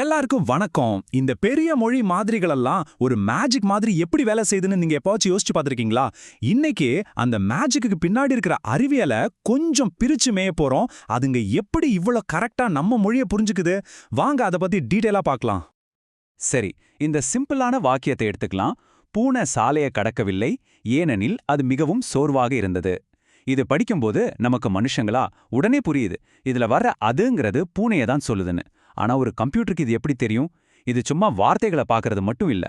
எல்லாருக்கும் வணக்கம். இந்த பெரிய மொழி மாதிரிகளெல்லாம் ஒரு மேஜிக் மாதிரி எப்படி வேலை செய்யுதுன்னு நீங்க எப்பவாச்சும் யோசிச்சு பார்த்துருக்கீங்களா? இன்னைக்கு அந்த மேஜிக்கு பின்னாடி இருக்கிற அறிவியலை கொஞ்சம் பிரிச்சு மேய போறோம். அதுங்க எப்படி இவ்வளோ கரெக்டா நம்ம மொழியை புரிஞ்சுக்குது? வாங்க அதை பத்தி டீட்டெயிலா பார்க்கலாம். சரி இந்த சிம்பிளான வாக்கியத்தை எடுத்துக்கலாம். பூனை சாலையை கடக்கவில்லை ஏனெனில் அது மிகவும் சோர்வாக இருந்தது. இது படிக்கும்போது நமக்கு மனுஷங்களா? உடனே புரியுது. இதுல வர்ற அதுங்கிறது பூனையை தான் சொல்லுதுன்னு. ஆனா ஒரு கம்ப்யூட்டருக்கு இது எப்படி தெரியும்? இது சும்மா வார்த்தைகளை பார்க்கறது மட்டும் இல்ல.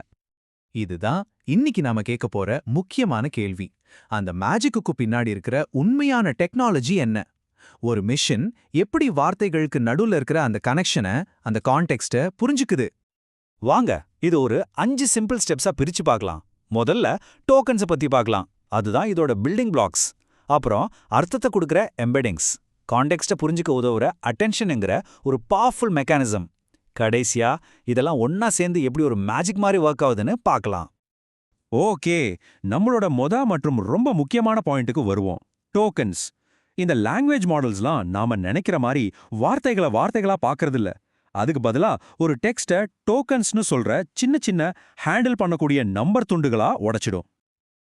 இதுதான் இன்னைக்கு நாம கேட்க போற முக்கியமான கேள்வி. அந்த மேஜிக்குக்கு பின்னாடி இருக்கிற உண்மையான டெக்னாலஜி என்ன? ஒரு மிஷின் எப்படி வார்த்தைகளுக்கு நடுவுல இருக்கிற அந்த கனெக்ஷனை அந்த கான்டெக்ஸ்ட புரிஞ்சுக்குது? வாங்க இது ஒரு அஞ்சு சிம்பிள் ஸ்டெப்ஸா பிரிச்சு பார்க்கலாம். முதல்ல டோக்கன்ஸை பத்தி பார்க்கலாம். அதுதான் இதோட பில்டிங் பிளாக்ஸ். அப்புறம் அர்த்தத்தை கொடுக்குற எம்பெடிங்ஸ். கான்டெக்ஸ்ட்டை புரிஞ்சுக்க உதவுற அட்டென்ஷனுங்கிற ஒரு பவர்ஃபுல் மெக்கானிசம் கடைசியா இதெல்லாம் ஒன்னா சேர்ந்து எப்படி ஒரு மேஜிக் மாதிரி ஒர்க் ஆகுதுன்னு பார்க்கலாம். ஓகே நம்மளோட மொத மற்றும் ரொம்ப முக்கியமான பாயிண்ட்டுக்கு வருவோம். டோக்கன்ஸ் இந்த லாங்குவேஜ் மாடல்ஸ்லாம் நாம நினைக்கிற மாதிரி வார்த்தைகளை வார்த்தைகளா பார்க்கறதில்ல. அதுக்கு பதிலா ஒரு டெக்ஸ்ட டோக்கன்ஸ்னு சொல்ற சின்ன சின்ன ஹேண்டில் பண்ணக்கூடிய நம்பர் துண்டுகளா உடைச்சிடும்.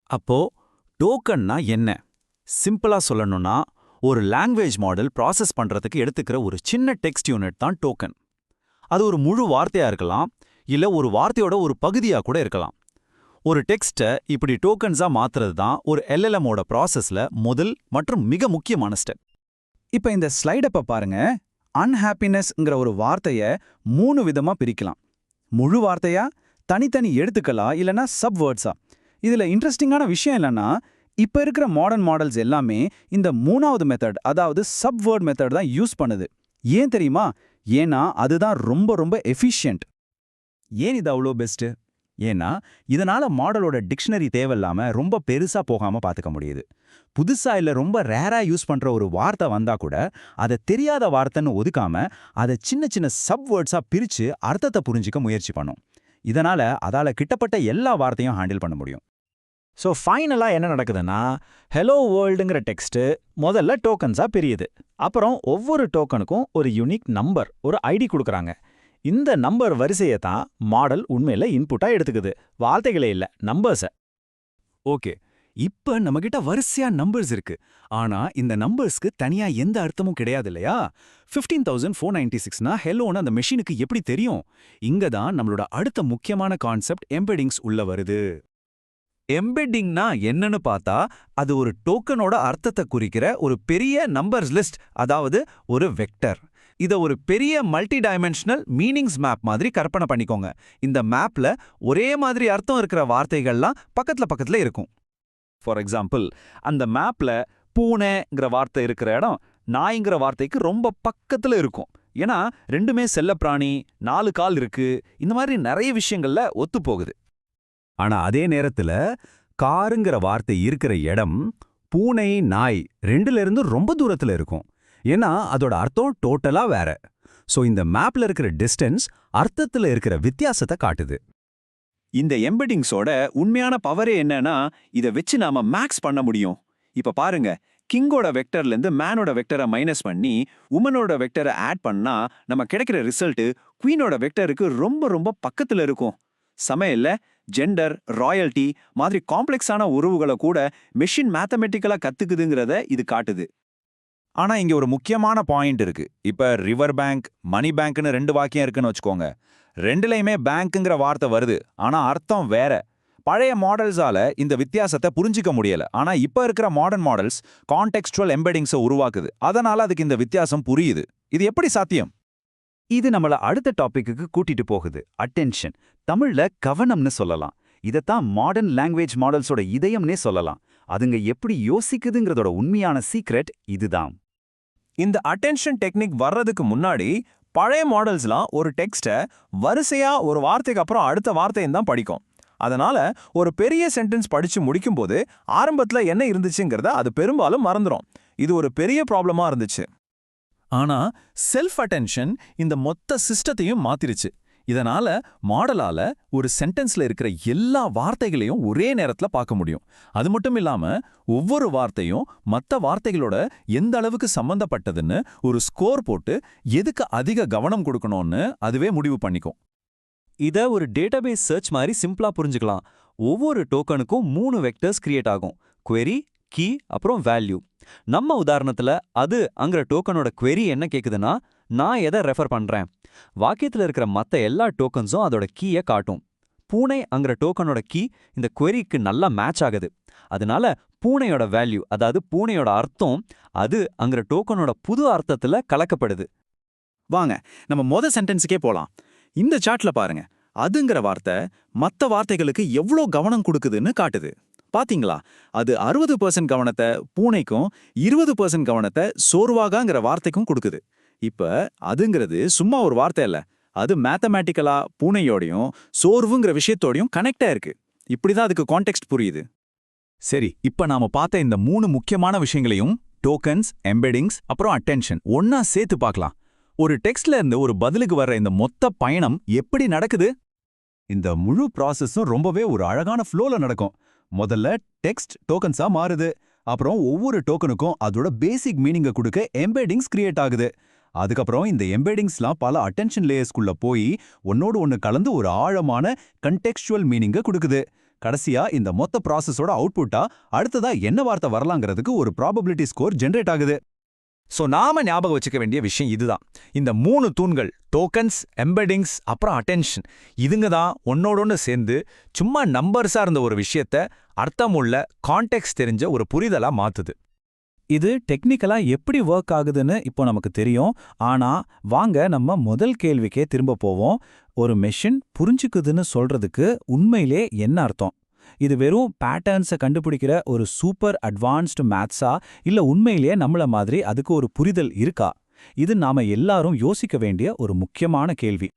அப்போ டோக்கன்னா என்ன? சிம்பிளா சொல்லணும்னா ஒரு லாங்குவேஜ் மாடல் ப்ராசஸ் பண்றதுக்கு எடுத்துக்கிற ஒரு சின்ன டெக்ஸ்ட் யூனிட் தான் டோக்கன் அது ஒரு முழு வார்த்தையா இருக்கலாம் இல்ல ஒரு வார்த்தையோட ஒரு பகுதியா கூட இருக்கலாம். ஒரு டெக்ஸ்ட்டை இப்படி டோக்கன்ஸா மாத்துறது தான் ஒரு எல்எல்எம்மோட ப்ராசஸ்ல முதல் மற்றும் மிக முக்கியமான ஸ்டெப் இப்ப இந்த ஸ்லைடப்ப பாருங்க. அன்ஹாப்பினஸ்ங்கிற ஒரு வார்த்தைய மூணு விதமா பிரிக்கலாம். முழு வார்த்தையா தனித்தனி எழுத்துக்களா இல்லனா சப்வேர்ட்ஸா இதுல இன்ட்ரெஸ்டிங்கான விஷயம் என்னன்னா இப்ப இருக்கிற மாடர்ன் மாடல்ஸ் எல்லாமே இந்த மூணாவது மெத்தட் அதாவது சப்வேர்ட் மெத்தட் தான் யூஸ் பண்ணுது. ஏன் தெரியுமா? ஏன்னா அதுதான் ரொம்ப ரொம்ப எஃபிஷியன்ட் ஏன் இது அவ்வளோ பெஸ்ட் ஏன்னா இதனால மாடலோட டிக்ஷனரி தேவையில்லாமல் ரொம்ப பெருசா போகாம பாத்துக்க முடியுது. புதுசா இல்ல ரொம்ப ரேரா யூஸ் பண்ற ஒரு வார்த்தை வந்தா கூட அதை தெரியாத வார்த்தைன்னு ஒதுக்காம அதை சின்ன சின்ன சப் வேர்ட்ஸாக பிரிச்சு அர்த்தத்தை புரிஞ்சிக்க முயற்சி பண்ணும். இதனால அதால கிட்டப்பட்ட எல்லா வார்த்தையும் ஹேண்டில் பண்ண முடியும். ஸோ ஃபைனலாக என்ன நடக்குதுன்னா ஹலோ வேர்ல்டுங்கிற டெக்ஸ்ட்டு முதல்ல டோக்கன்ஸாக பிரியுது. அப்புறம் ஒவ்வொரு டோக்கனுக்கும் ஒரு யூனிக் நம்பர் ஒரு ஐடி கொடுக்குறாங்க. இந்த நம்பர் வரிசையை தான் மாடல் உண்மையில இன்புட்டா எடுத்துக்குது. வார்த்தைகளே இல்ல நம்பர்ஸ ஓகே இப்ப நம்மகிட்ட வரிசையா நம்பர்ஸ் இருக்கு. ஆனா இந்த நம்பர்ஸ்க்கு தனியா எந்த அர்த்தமும் கிடையாது இல்லையா? ஃபிஃப்டீன் தௌசண்ட் ஃபோர் நைன்டி சிக்ஸ்னா ஹெலோன்னு அந்த மெஷினுக்கு எப்படி தெரியும்? இங்க தான் நம்மளோட அடுத்த முக்கியமான கான்செப்ட் எம்பெடிங்ஸ் உள்ள வருது. எம்பெட்டிங்னா என்னன்னு பார்த்தா அது ஒரு டோக்கனோட அர்த்தத்தை குறிக்கிற ஒரு பெரிய நம்பர்ஸ் லிஸ்ட் அதாவது ஒரு வெக்டர் இத ஒரு பெரிய மல்டி டைமென்ஷனல் மீனிங்ஸ் மேப் மாதிரி கற்பனை பண்ணிக்கோங்க. இந்த மேப்ல ஒரே மாதிரி அர்த்தம் இருக்கிற வார்த்தைகள்லாம் பக்கத்துல பக்கத்துல இருக்கும். ஃபார் எக்ஸாம்பிள் அந்த மேப்ல பூனைங்கிற வார்த்தை இருக்கிற இடம் நாய்ங்கிற வார்த்தைக்கு ரொம்ப பக்கத்துல இருக்கும். ஏன்னா ரெண்டுமே செல்லப்பிராணி நாலு கால் இருக்கு இந்த மாதிரி நிறைய விஷயங்கள்ல ஒத்து போகுது ஆனா அதே நேரத்துல காருங்கிற வார்த்தை இருக்கிற இடம் பூனை நாய் ரெண்டுல இருந்து ரொம்ப தூரத்துல இருக்கும். ஏன்னா அதோட அர்த்தம் டோட்டலா வேற. சோ இந்த மேப்ல இருக்கிற டிஸ்டன்ஸ் அர்த்தத்துல இருக்கிற வித்தியாசத்தை காட்டுது. இந்த எம்பெடிங்ஸோட உண்மையான பவரே என்னன்னா இதை வச்சு நாம மேக்ஸ் பண்ண முடியும். இப்ப பாருங்க கிங்கோட வெக்டர்ல இருந்து மேனோட வெக்டரை மைனஸ் பண்ணி உமனோட வெக்டரை ஆட் பண்ணா நம்ம கிடைக்கிற ரிசல்ட்டு குவீனோட வெக்டருக்கு ரொம்ப ரொம்ப பக்கத்துல இருக்கும். சமையல்ல ஜெண்டர் ராயல்டி மாதிரி காம்ப்ளெக்ஸான உறவுகளை கூட மெஷின் மேத்தமெட்டிக்கலா கத்துக்குதுங்கிறத இது காட்டுது. ஆனா இங்க ஒரு முக்கியமான பாயிண்ட் இருக்கு. இப்ப ரிவர் பேங்க் மணி பேங்க்னு ரெண்டு வாக்கியம் இருக்குன்னு வச்சுக்கோங்க. ரெண்டுலையுமே பேங்க்குங்கிற வார்த்தை வருது. ஆனா அர்த்தம் வேற. பழைய மாடல்ஸால இந்த வித்தியாசத்தை புரிஞ்சிக்க முடியல. ஆனா இப்ப இருக்கிற மாடர்ன் மாடல்ஸ் கான்டெக்ஸ்டுவல் எம்பெடிங்ஸை உருவாக்குது. அதனால அதுக்கு இந்த வித்தியாசம் புரியுது. இது எப்படி சாத்தியம்? இது நம்மள அடுத்த டாபிக்குக்கு கூட்டிட்டு போகுது. அட்டென்ஷன் தமிழ்ல கவனம்னு சொல்லலாம். இதைத்தான் மாடர்ன் லாங்குவேஜ் மாடல்ஸோட இதயம்னே சொல்லலாம். அதுங்க எப்படி யோசிக்குதுங்கிறதோட உண்மையான சீக்ரெட் இதுதான். இந்த அட்டென்ஷன் டெக்னிக் வர்றதுக்கு முன்னாடி பழைய மாடல்ஸ்லாம் ஒரு டெக்ஸ்ட்டை வரிசையா ஒரு வார்த்தைக்கு அப்புறம் அடுத்த வார்த்தையும் தான் படிக்கும். அதனால ஒரு பெரிய சென்டென்ஸ் படிச்சு முடிக்கும்போது ஆரம்பத்துல என்ன இருந்துச்சுங்கிறத அது பெரும்பாலும் மறந்துடும் இது ஒரு பெரிய ப்ராப்ளமா இருந்துச்சு. ஆனா செல்ஃப் அட்டென்ஷன் இந்த மொத்த சிஸ்டத்தையும் மாத்திருச்சு. இதனால மாடலால ஒரு சென்டென்ஸ்ல இருக்கிற எல்லா வார்த்தைகளையும் ஒரே நேரத்துல பார்க்க முடியும். அது மட்டும் இல்லாம ஒவ்வொரு வார்த்தையும் மத்த வார்த்தைகளோட எந்த அளவுக்கு சம்பந்தப்பட்டதுன்னு ஒரு ஸ்கோர் போட்டு எதுக்கு அதிக கவனம் கொடுக்கணும்னு அதுவே முடிவு பண்ணிக்கும். இத ஒரு டேட்டாபேஸ் சர்ச் மாதிரி சிம்பிளா புரிஞ்சுக்கலாம். ஒவ்வொரு டோக்கனுக்கும் மூணு வெக்டர்ஸ் கிரியேட் ஆகும். குவெரி கீ அப்புறம் வேல்யூ நம்ம உதாரணத்துல அது அங்கிற டோக்கனோட query என்ன கேக்குதுன்னா நான் எதை ரெஃபர் பண்றேன்? வாக்கியத்துல இருக்கிற மத்த எல்லா டோக்கன்ஸும் அதோட கீயை காட்டும். பூனை அங்கிற டோக்கனோட கீ இந்த queryக்கு நல்லா மேட்ச் ஆகுது. அதனால பூனையோட வேல்யூ அதாவது பூனையோட அர்த்தம் அது அங்கிற டோக்கனோட புது அர்த்தத்துல கலக்கப்படுது. வாங்க நம்ம மொத சென்டென்ஸுக்கே போலாம். இந்த சார்ட்ல பாருங்க அதுங்கிற வார்த்தை மத்த வார்த்தைகளுக்கு எவ்வளோ கவனம் கொடுக்குதுன்னு காட்டுது. பாத்தீங்களா? அது அறுபது பர்சன்ட் கவனத்தை பூனைக்கும் இருபது பர்சன்ட் கவனத்தை சோர்வாகாங்கிற வார்த்தைக்கும் கொடுக்குது. இப்ப அதுங்கிறது சும்மா ஒரு வார்த்தை இல்ல அது மேத்தமேட்டிக்கலா பூனையோடையும் சோர்வுங்கிற விஷயத்தோடையும் கனெக்டா இருக்கு. இப்படிதான் அதுக்கு கான்டெக்ட் புரியுது. சரி இப்ப நாம பார்த்த இந்த மூணு முக்கியமான விஷயங்களையும் டோக்கன்ஸ் எம்பெடிங்ஸ் அப்புறம் அட்டென்ஷன் ஒன்னா சேர்த்து பார்க்கலாம். ஒரு டெக்ஸ்ட்ல இருந்து ஒரு பதிலுக்கு வர்ற இந்த மொத்த பயணம் எப்படி நடக்குது? இந்த முழு ப்ராசஸும் ரொம்பவே ஒரு அழகான ஃப்ளோல நடக்கும். முதல்ல டெக்ஸ்ட் டோக்கன்ஸா மாறுது. அப்புறம் ஒவ்வொரு டோக்கனுக்கும் அதோட பேசிக் மீனிங்கை கொடுக்க எம்பெடிங்ஸ் கிரியேட் ஆகுது. அதுக்கப்புறம் இந்த எம்பெடிங்ஸ்லாம் பல அட்டென்ஷன் லேயர்ஸ்குள்ள போய் ஒன்னோடு ஒன்னு கலந்து ஒரு ஆழமான கண்டெக்ஸ்டுவல் மீனிங்கை கொடுக்குது. கடைசியா இந்த மொத்த ப்ராசஸோட அவுட்புட்டா அடுத்ததா என்ன வார்த்தை வரலாங்கிறதுக்கு ஒரு ப்ராபபிலிட்டி ஸ்கோர் ஜென்ரேட் ஆகுது. சோ நாம ஞாபகம் வச்சுக்க வேண்டிய விஷயம் இதுதான். இந்த மூணு தூண்கள் டோக்கன்ஸ் எம்பெடிங்ஸ் அப்புறம் அட்டென்ஷன் இதுங்க தான் ஒன்னோடொன்று சேர்ந்து சும்மா நம்பர்ஸா இருந்த ஒரு விஷயத்த அர்த்தமுள்ள கான்டெக்ட் தெரிஞ்ச ஒரு புரிதலா மாத்துது. இது டெக்னிக்கலா எப்படி ஒர்க் ஆகுதுன்னு இப்போ நமக்கு தெரியும். ஆனா வாங்க நம்ம முதல் கேள்விக்கே திரும்ப போவோம். ஒரு மெஷின் புரிஞ்சுக்குதுன்னு சொல்றதுக்கு உண்மையிலே என்ன அர்த்தம்? இது வெறும் பேட்டர்ன்ஸை கண்டுபிடிக்கிற ஒரு சூப்பர் அட்வான்ஸ்டு மேத்ஸா இல்ல உண்மையிலேயே நம்மள மாதிரி அதுக்கு ஒரு புரிதல் இருக்கா? இது நாம எல்லாரும் யோசிக்க வேண்டிய ஒரு முக்கியமான கேள்வி.